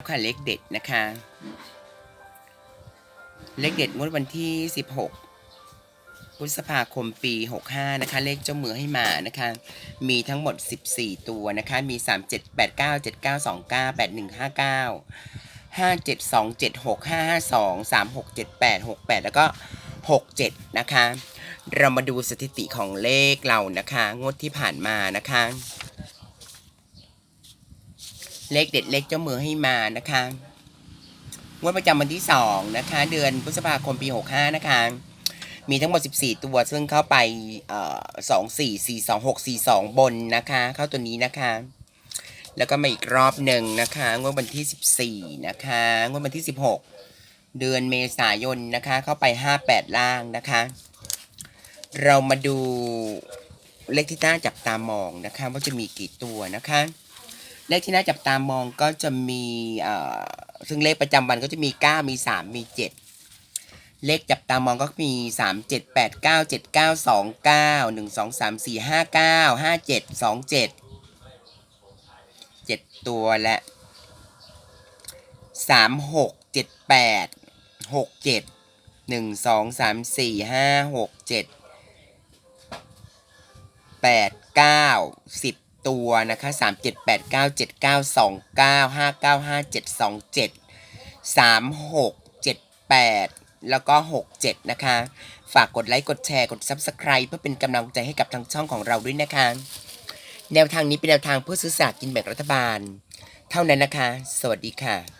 ค่ะเลขเด็ดนะคะ เลขเด็ดงวดวันที่ 16 พฤษภาคมปี 65 นะคะ เลขเจ้ามือให้มานะคะ มีทั้งหมด 14 ตัวนะคะ มี 3 7 8 9 7 9 2 9 8 1 5 9 5 7 2 7 6 5 5 2 3 6 7 8 6 8 แล้วก็ 67 นะคะ เรามาดูสถิติของเลขเรานะคะ งวดที่ผ่านมานะคะ เลขเด็ดเลขเจ้ามือให้มานะคะงวดประจำวันที่ 2 นะคะ เดือนพฤษภาคมปี 65 นะคะ มีทั้งหมด 14 ตัว ซึ่งเข้าไปเอ่อ2 4 4 2 6 4 2 บนนะคะ เข้าตัวนี้นะคะ แล้วก็มาอีกรอบหนึ่งนะคะงวดวันที่ 14 นะคะงวดวันที่ 16 เดือนเมษายนนะคะ เข้าไป 58 ล่างนะคะ เรามาดูเลขที่น่าจับตามองนะคะ ว่าจะมีกี่ตัวนะคะ เลขที่น่าจับตามองก็จะมีเอ่อซึ่งเลขประจำวันก็จะมี 9 มี 3 มี 7 เลขจับตามองก็มี 3 7 8 9 7 9 2 9 1 2 3 4 5 9 5 7 2 7 7 ตัวและ 3 6 7 8 6 7 1 2 3 4 5 6 7 8 9 10 ตัวนะคะ 3 7 8 9 7 9 2 9 5 9 5 7 2 7 3 6 7 8 แล้วก็ 6 7 นะคะ ฝากกดไลค์ กดแชร์ กด Subscribe เพื่อเป็นกำลังใจให้กับทางช่องของเราด้วยนะคะ แนวทางนี้เป็นแนวทางเพื่อซื้อสลากกินแบ่งรัฐบาล เท่านั้นนะคะ สวัสดีค่ะ